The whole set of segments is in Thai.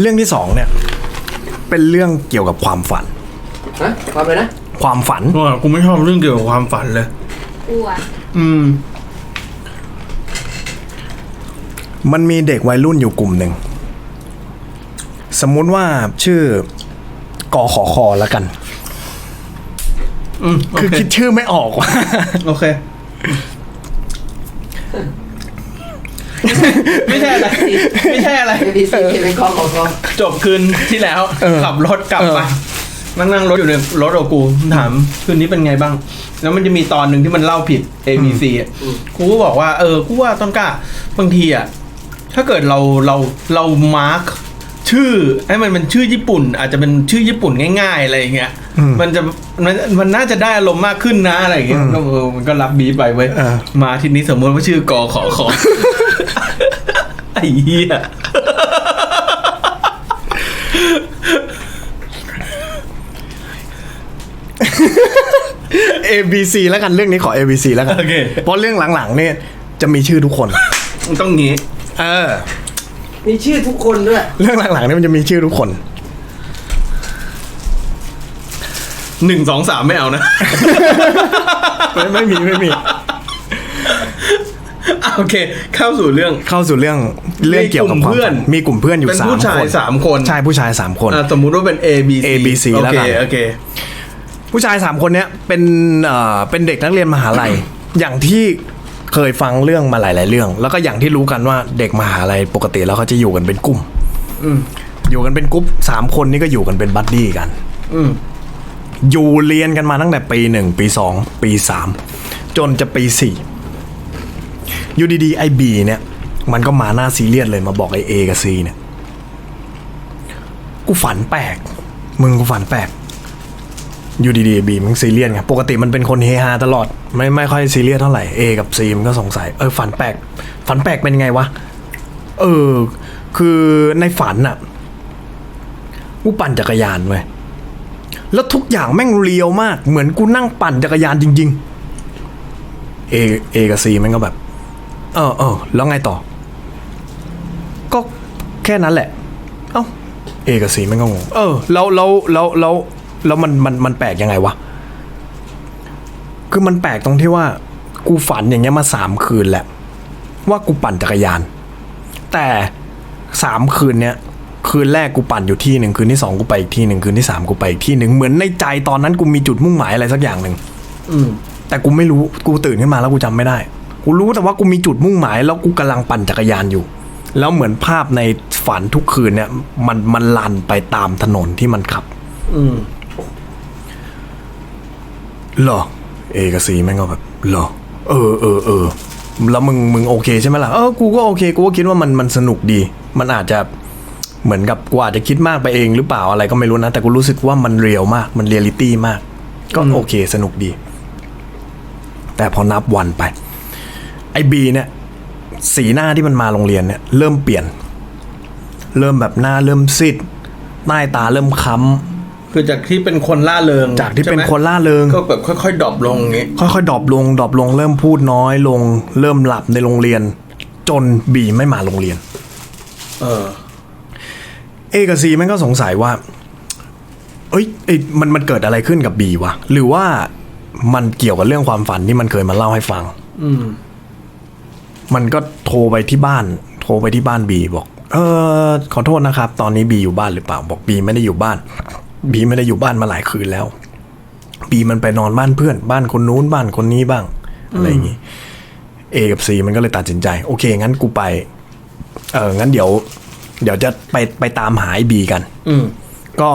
เรื่องที่สองเนี่ยเป็นเรื่องเกี่ยวกับความฝัน ฮะความเลยนะความฝัน ว่ากูไม่ชอบเรื่องเกี่ยวกับความฝันเลย อ้วนอืม มันมีเด็กวัยรุ่นอยู่กลุ่มหนึ่ง สมมุติว่าชื่อกอขอคอแล้วกัน อืมโอคือเคคิดชื่อไม่ออกว่ะ โอเค ไม่ใช่อะไรไม่ใช่อะไรเอพีซีเป็นกองของกองจบคืนที่แล้ว เออขับรถกลับเออ มานั่งนั่งรถอยู่ในรถกับกูถามคืนนี้เป็นไงบ้าง แล้วมันจะมีตอนหนึ่งที่มันเล่าผิด A B C อะกูก็บอกว่า เออกูว่าต้นกล้าบางทีอะถ้าเกิดเราเราเรามาร์คชื่อให้มันเป็นชื่อญี่ปุ่น อาจจะเป็นชื่อญี่ปุ่นง่ายๆอะไรอย่างเงี้ยอืมมันจะมันมันน่าจะได้อารมณ์มากขึ้นนะอะไรอย่างเงี้ยอืมก็เออมันก็รับบีบไปเว้ยเออ มาทีนี้สมมติว่าชื่อกอขอขอ ไอ้เหี้ย A B C แล้วกันเรื่องนี้ขอ A B C แล้วกันโอเค เพราะเรื่องหลังๆเนี่ยจะมีชื่อทุกคน มันต้องงี้ เออ มีชื่อทุกคนด้วย เรื่องหลังๆเนี่ยมันจะมีชื่อทุกคน หนึ่งสองสามไม่เอานะ ไม่ไม่มีไม่มี อะโอเค เข้าสู่เรื่อง เข้าสู่เรื่องเรื่องเกี่ยวกับความมีกลุ่มเพื่อน ฝันมีกลุ่มเพื่อนอยู่เป็นสามผู้ชายคนสามคนใช่ผู้ชายสามคน อะสมมุติว่าเป็น A B C A B C โอแล้วเคกัน โอเค ผู้ชายสามคนเนี้ยเป็นเอ่อเป็นเด็กนักเรียนมหาลัย อย่างที่เคยฟังเรื่องมาหลาย ๆ เรื่อง แล้วก็อย่างที่รู้กันว่าเด็กมหาลัยปกติแล้วเขาจะอยู่กันเป็นกลุ่มอืมอยู่กันเป็นกลุ่มสามคนนี่ก็อยู่กันเป็นบัดดี้กันอืม อยู่เรียนกันมาตั้งแต่ปีหนึ่งปีสองปีสามจนจะปีสี่ อยู่ดีๆไอบีเนี่ย มันก็มาหน้าซีเรียสเลยมาบอกไอเอกับซีเนี่ย กูฝันแปลก มึงกูฝันแปลก อยู่ดีๆบีมันซีเรียสไง ปกติมันเป็นคนเฮฮาตลอด ไม่ไม่ค่อยซีเรียสเท่าไหร่เอกับซีมันก็สงสัย เออฝันแปลก ฝันแปลกเป็นไงวะ เออ คือในฝันอะกูปั่นจักรยานเว้ยแล้วทุกอย่างแม่งเรียวมาก เหมือนกูนั่งปั่นจักรยานจริง ๆ เอเอกับซีมันก็แบบ เออเออแล้วไงต่อ ก็แค่นั้นแหละ เอ้า เอกับซีมันก็งง เออ แล้วแล้วแล้วแล้วแล้วมันมันมันแปลกยังไงวะ คือมันแปลกตรงที่ว่า กูฝันอย่างเงี้ยมาสามคืนแหละ ว่ากูปั่นจักรยาน แต่สามคืนเนี้ยคืนแรกกูปั่นอยู่ที่หนึ่งคืนที่สองกูไปอีกที่หนึ่งคืนที่สามกูไปอีกที่หนึ่งเหมือนในใจตอนนั้นกูมีจุดมุ่งหมายอะไรสักอย่างหนึ่งอืมแต่กูไม่รู้กูตื่นขึ้นมาแล้วกูจำไม่ได้ กูรู้แต่ว่ากูมีจุดมุ่งหมาย แล้วกูกำลังปั่นจักรยานอยู่ แล้วเหมือนภาพในฝันทุกคืนเนี่ย มันมันลันไปตามถนนที่มันขับ อืมเหรอ เอกับซีแม่งก็แบบเหรอ เออเออเออแล้วมึงมึงโอเคใช่ไหมล่ะเออกูก็โอเคกูก็คิดว่ามันมันสนุกดี มันอาจจะเหมือนกับกูอาจจะคิดมากไปเองหรือเปล่าอะไรก็ไม่รู้นะ แต่กูรู้สึกว่ามันเรียลมาก มันเรียลิตี้มาก ก็โอเคสนุกดี แต่พอนับวันไป ไอ้บีเนี่ยสีหน้าที่มันมาโรงเรียนเนี่ยเริ่มเปลี่ยน เริ่มแบบหน้าเริ่มซีดใต้ตาเริ่มค้ำคือจากที่เป็นคนล่าเริงจากที่ใช่เป็นไหมคนล่าเริงก็แบบค่อยๆดรอปลงอย่างงี้ค่อยๆดรอปลงดรอปลงเริ่มพูดน้อยลง เริ่มหลับในโรงเรียน จนบีไม่มาโรงเรียน เออ เอกับซีแม่งก็สงสัยว่า เอ้ยเอ้ยมันมันเกิดอะไรขึ้นกับบีวะหรือว่ามันเกี่ยวกับเรื่องความฝันที่มันเคยมาเล่าให้ฟัง อืม มันก็โทรไปที่บ้าน โทรไปที่บ้านบีบอก เออขอโทษนะครับ ตอนนี้บีอยู่บ้านหรือเปล่า บอกบีไม่ได้อยู่บ้าน บีไม่ได้อยู่บ้านมาหลายคืนแล้ว บีมันไปนอนบ้านเพื่อน บ้านคนนู้นบ้านคนนี้บ้างอะไรอย่างงี้เอกับซีมันก็เลยตัดสินใจ โอเค งั้นกูไป เอองั้นเดี๋ยว เดี๋ยวจะไปไปตามหาไอ้บีกัน อืมก็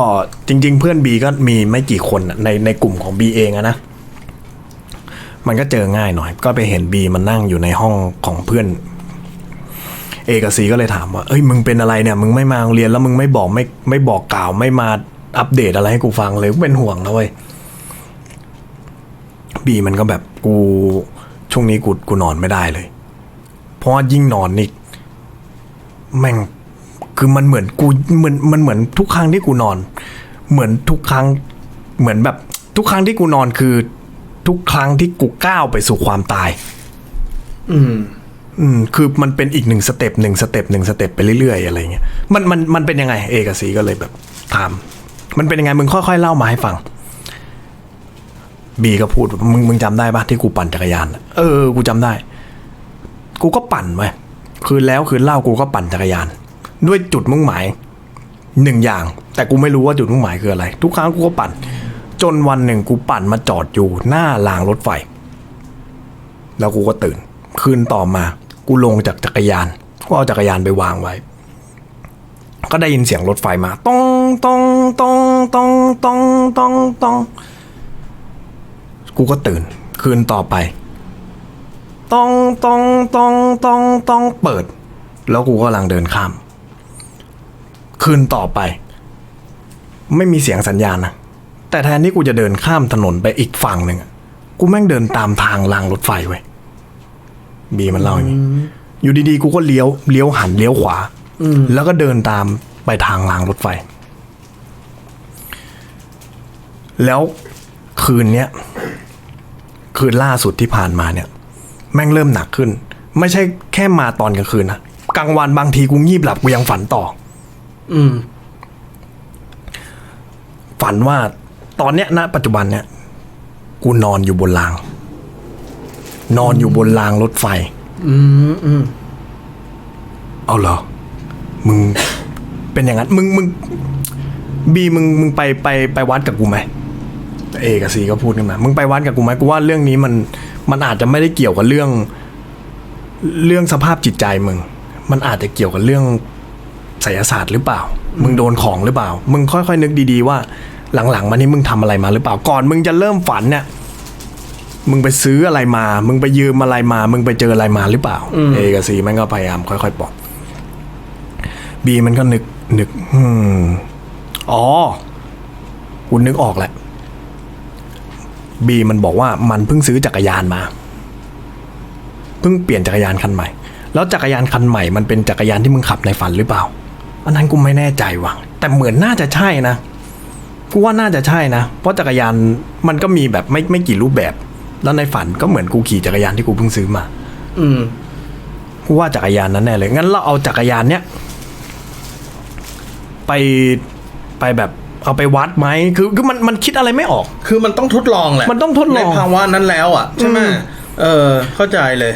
จริง ๆ เพื่อนบีก็มีไม่กี่คนน่ะในในกลุ่มของบีเองอะนะ มันก็เจอง่ายหน่อย ก็ไปเห็นบีมันนั่งอยู่ในห้องของเพื่อนเอกับซีก็เลยถามว่าเอ้ยมึงเป็นอะไรเนี่ย มึงไม่มาโรงเรียนแล้วมึงไม่บอกไม่ไม่บอกกล่าวไม่มาอัปเดตอะไรให้กูฟังเลยกูเป็นห่วงนะเว้ยบีมันก็แบบกูช่วงนี้กูกูนอนไม่ได้เลย เพราะยิ่งนอนนี่แม่งคือมันเหมือนกูเหมือนมันเหมือนทุกครั้งที่กูนอน เหมือนทุกครั้งเหมือนแบบทุกครั้งที่กูนอนคือ ทุกครั้งที่กูก้าวไปสู่ความตาย อืม อืม คือมันเป็นอีกหนึ่งสเต็ปหนึ่งสเต็ปหนึ่งสเต็ปไปเรื่อยๆอะไรเงี้ย มันมันมันเป็นยังไง เอกับสีก็เลยแบบถาม มันเป็นยังไงมึงค่อยๆเล่ามาให้ฟัง บีก็พูดว่ามึงมึงจำได้ปะที่กูปั่นจักรยานอะเออ กูจำได้ กูก็ปั่นไว้ยคืนแล้วคืนเล่ากูก็ปั่นจักรยาน ด้วยจุดมุ่งหมายหนึ่งอย่าง แต่กูไม่รู้ว่าจุดมุ่งหมายคืออะไร ทุกครั้งกูก็ปั่น จนวันหนึ่งกูปั่นมาจอดอยู่หน้ารางรถไฟ แล้วกูก็ตื่น คืนต่อมา กูลงจากจักรยานกูเอาจักรยานไปวางไว้ ก็ได้ยินเสียงรถไฟมาต้องต้องต้องต้องต้องต้องต้องกูก็ตื่น คืนต่อไปต้องต้องต้องต้องต้องเปิด แล้วกูก็กำลังเดินข้าม คืนต่อไป ไม่มีเสียงสัญญาณนะ แต่แทนที่กูจะเดินข้ามถนนไปอีกฝั่งหนึ่งอะกูแม่งเดินตามทางรางรถไฟเว้ยบีมันเล่าอย่างนี้อยู่ดีๆ กูก็เลี้ยวเลี้ยวหันเลี้ยวขวาแล้วก็เดินตามไปทางรางรถไฟ แล้วคืนเนี้ย คืนล่าสุดที่ผ่านมาเนี่ย แม่งเริ่มหนักขึ้น ไม่ใช่แค่มาตอนกลางคืนนะกลางวันบางทีกูงีบหลับกูยังฝันต่อ อืม ฝันว่า ตอนเนี้ยณปัจจุบันเนี่ยกูนอนอยู่บนราง นอนอยู่บนรางรถไฟ อืมอืมเอาเหรอ มึง เป็นอย่างนั้น มึงมึง บีมึงมึงไปไปไปวัดกับกูไหมเอกับซีก็พูดขึ้นมา มึงไปวัดกับกูไหมกูว่าเรื่องนี้มันมันอาจจะไม่ได้เกี่ยวกับเรื่อง เรื่องสภาพจิตใจมึง มันอาจจะเกี่ยวกับเรื่องไสยศาสตร์หรือเปล่า มึงโดนของหรือเปล่า มึงค่อยๆนึกดีๆว่า หลังๆมานี้มึงทำอะไรมาหรือเปล่าก่อนมึงจะเริ่มฝันเนี่ยมึงไปซื้ออะไรมา มึงไปยืมอะไรมา มึงไปเจออะไรมาหรือเปล่า เอกับซีมันก็พยายามค่อยๆปลอบบีมันก็นึกนึกอืมอ๋อกูนึกออกแหละบีมันบอกว่ามันเพิ่งซื้อจักรยานมา เพิ่งเปลี่ยนจักรยานคันใหม่ แล้วจักรยานคันใหม่มันเป็นจักรยานที่มึงขับในฝันหรือเปล่า อันนั้นกูไม่แน่ใจว่ะ แต่เหมือนน่าจะใช่นะ กูว่าน่าจะใช่นะ เพราะจักรยานมันก็มีแบบไม่ไม่กี่รูปแบบ แล้วในฝันก็เหมือนกูขี่จักรยานที่กูเพิ่งซื้อมา อืมกูว่าจักรยานนั้นแน่เลย งั้นเราเอาจักรยานเนี้ยไปไปแบบเอาไปวัดไหมคือคือมันมันคิดอะไรไม่ออก คือมันต้องทดลองแหละมันต้องทดลองในภาวะนั้นแล้วอะใช่ไหมอืมเออ เข้าใจเลย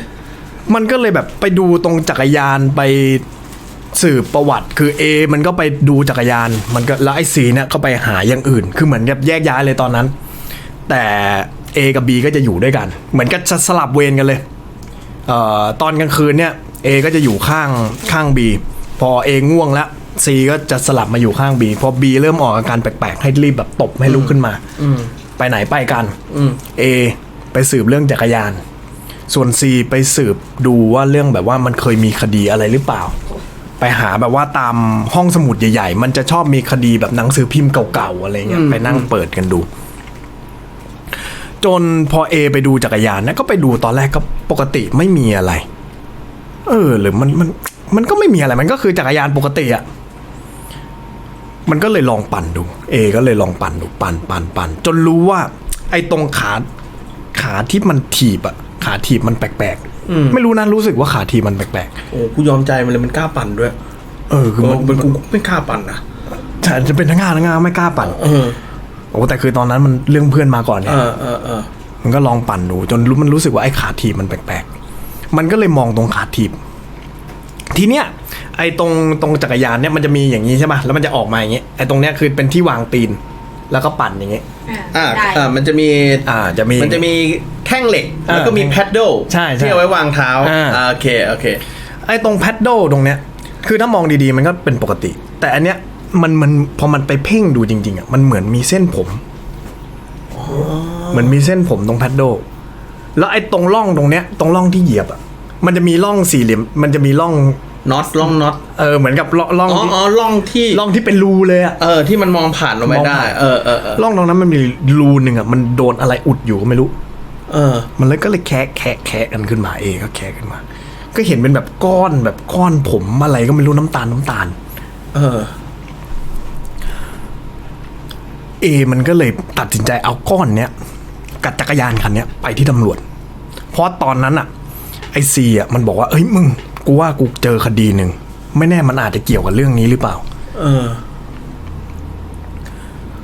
มันก็เลยแบบไปดูตรงจักรยานไป สืบประวัติคือ A มันก็ไปดูจักรยาน มันก็แล้วไอ้สีเนี่ยก็ไปหาอย่างอื่น คือเหมือนกับแยกย้ายเลยตอนนั้น แต่ A กับ B ก็จะอยู่ด้วยกัน เหมือนกับจะสลับเวรกันเลยเอ่อตอนกลางคืนเนี่ย A ก็จะอยู่ข้างข้าง B พอ A ง่วงแล้ว C ก็จะสลับมาอยู่ข้าง B พอ B เริ่มออกอาการแปลกๆ ให้รีบแบบตบให้ลุกขึ้นมาอืมไปไหนไปกันอืม A ไปสืบเรื่องจักรยาน ส่วน C ไปสืบดูว่าเรื่องแบบว่ามันเคยมีคดีอะไรหรือเปล่า ไปหาแบบว่าตามห้องสมุดใหญ่ ๆ มันจะชอบมีคดีแบบหนังสือพิมพ์เก่าๆอะไรเงี้ยอืมไปนั่งเปิดกันดู จนพอ A ไปดูจักรยานนะก็ไปดูตอนแรกก็ปกติไม่มีอะไร เออ หรือมันมันมันก็ไม่มีอะไรมันก็คือจักรยานปกติอะมันก็เลยลองปั่นดู เอ ก็เลยลองปั่นดูปั่นปั่นปั่นจนรู้ว่า ไอ้ตรงขาขาที่มันถีบอะขาถีบมันแปลกอืมๆ ไม่รู้นะรู้สึกว่าขาถีบมันแปลกโอ้กูยอมใจมันเลยมันกล้าปั่นด้วยๆเออคือเออมันเป็นกูไม่กล้าปั่นนะฉันจะเป็นทั้งงานทั้งงานไม่กล้าปั่นเออโอ้แต่คือตอนนั้นมันเรื่องเพื่อนมาก่อนเนี่เอยอเออเออมันก็ลองปั่นดูจนรู้มันรู้สึกว่าไอ้ขาถีบมันแปลกๆมันก็เลยมองตรงขาถีบทีเนี้ยไอ้ตรงตรงจักรยานเนี่ยมันจะมีอย่างนี้ใช่ป่ะแล้วมันจะออกมาอย่างเงี้ยไอ้ตรงเนี้ยคือเป็นที่วางตีน แล้วก็ปั่นอย่างเงี้ยอ่าได้อ่ามันจะมีอ่าจะมีมันจะมี แท่งเหล็กเออแล้วก็มีแพดเดิลใช่ใช่ที่เอาไว้วางเท้าอ่า อ่าโอเคโอเค ไอ้ตรงแพดโดตรงเนี้ย คือถ้ามองดีๆ มันก็เป็นปกติ แต่อันเนี้ยมันมันพอมันไปเพ่งดูจริง ๆอะมันเหมือนมีเส้นผมเหมือนมีเส้นผมตรงแพดโดแล้วไอ้ตรงร่องตรงเนี้ย ตรงร่องที่เหยียบอะมันจะมีร่องสี่เหลี่ยม มันจะมีร่องน็อตล่องน็อตเออเหมือนกับร่องร่องอ๋อที่อ๋อล่องที่ร่องที่เป็นรูเลยอะ เออที่มันมองผ่านลงไปมองได้ ผ่าน เออเออเออ ร่องตรงนั้นมันมีรูหนึ่งอะมันโดนอะไรอุดอยู่ก็ไม่รู้ เออ มันเลยก็เลยแคะแคะแคะกันขึ้นมาเองก็แคะขึ้นมา ก็เห็นเป็นแบบก้อนแบบก้อนผมอะไรก็ไม่รู้น้ำตาลน้ำตาล เออ เอ มันก็เลยตัดสินใจเอาก้อนเนี้ยกับจักรยานคันเนี้ยไปที่ตำรวจ เพราะตอนนั้นอะไอไอซีอะมันบอกว่าเอ้ยมึง กูว่ากูเจอคดีหนึ่งไม่แน่มันอาจจะเกี่ยวกับเรื่องนี้หรือเปล่า เออ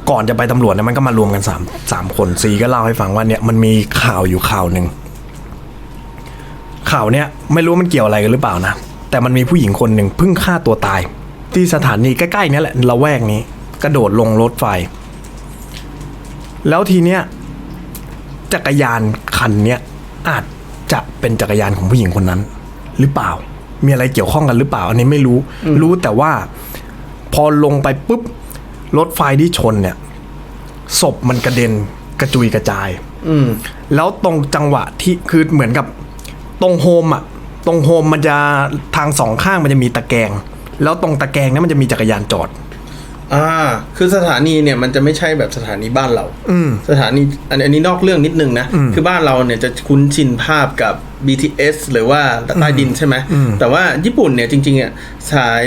ก่อนจะไปตำรวจเนี่ยมันก็มารวมกันสามสามคนซีก็เล่าให้ฟังว่าเนี่ยมันมีข่าวอยู่ข่าวหนึ่งข่าวเนี่ยไม่รู้มันเกี่ยวอะไรกันหรือเปล่านะ แต่มันมีผู้หญิงคนหนึ่งเพิ่งฆ่าตัวตาย ที่สถานีใกล้ๆนี่แหละละแวกนี้ กระโดดลงรถไฟ แล้วทีเนี้ยจักรยานคันเนี้ยอาจจะเป็นจักรยานของผู้หญิงคนนั้น หรือเปล่า มีอะไรเกี่ยวข้องกันหรือเปล่า อันนี้ไม่รู้ รู้แต่ว่า พอลงไปปุ๊บ รถไฟที่ชนเนี่ยศพมันกระเด็นกระจุยกระจาย อืมแล้วตรงจังหวะที่คือเหมือนกับ ตรงโฮมอะตรงโฮมมันจะทางสองข้างมันจะมีตะแกรงแล้วตรงตะแกรงนั้นมันจะมีจักรยานจอด อ่า คือสถานีเนี่ยมันจะไม่ใช่แบบสถานีบ้านเรา อืม สถานีอันอันนี้นอกเรื่องนิดนึงนะอืมคือบ้านเราเนี่ยจะคุ้นชินภาพกับ BTS หรือว่าใต้ดินใช่ไหมอืมแต่ว่าญี่ปุ่นเนี่ยจริงๆอะสาย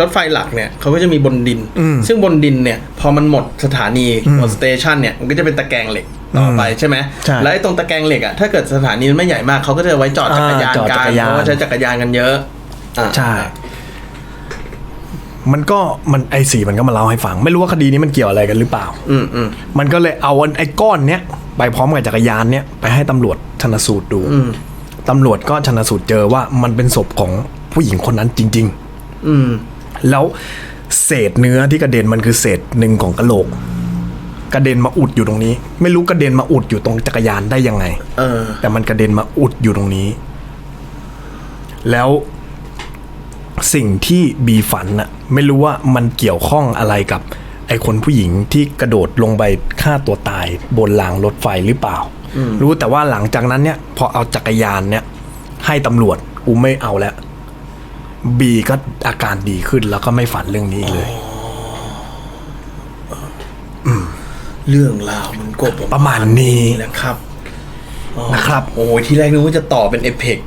รถไฟหลักเนี่ยเขาก็จะมีบนดินอืมซึ่งบนดินเนี่ยพอมันหมดสถานีอืมหมดสเตชันเนี่ยมันก็จะเป็นตะแกรงเหล็กต่อไปใช่ไหมใช่แล้วไอ้ตรงตะแกรงเหล็กอะถ้าเกิดสถานีมันไม่ใหญ่มากเขาก็จะไว้จอดจักรยานอ่าจอดกัจันกรยาน เพราะว่าใช้จักรยานกันเยอะอ่า ใช่ มันก็มันไอสีมันก็มาเล่าให้ฟัง ไม่รู้ว่าคดีนี้มันเกี่ยวอะไรกันหรือเปล่า อืมอืมมันก็เลยเอาไอ้ก้อนเนี้ยไปพร้อมกับจักรยานเนี้ยไปให้ตำรวจชนสูตรดูอืมตำรวจก็ชนสูตรเจอว่ามันเป็นศพของผู้หญิงคนนั้นจริงอืมๆแล้วเศษเนื้อที่กระเด็นมันคือเศษหนึ่งของกระโหลก กระเด็นมาอุดอยู่ตรงนี้ ไม่รู้กระเด็นมาอุดอยู่ตรงจักรยานได้ยังไง เออ แต่มันกระเด็นมาอุดอยู่ตรงนี้ แล้ว สิ่งที่บีฝันน่ะไม่รู้ว่ามันเกี่ยวข้องอะไรกับ ไอ้คนผู้หญิงที่กระโดดลงไปฆ่าตัวตายบนรางรถไฟหรือเปล่า รู้แต่ว่าหลังจากนั้นเนี่ย พอเอาจักรยานเนี่ย ให้ตำรวจกูไม่เอาแล้วบีก็อาการดีขึ้นแล้วก็ไม่ฝันเรื่องนี้อีกเลยเรื่องราวมันก็ประมาณนี้แหละครับนะครับ โอ้ยที่แรกนึกว่าจะต่อเป็นเอเพก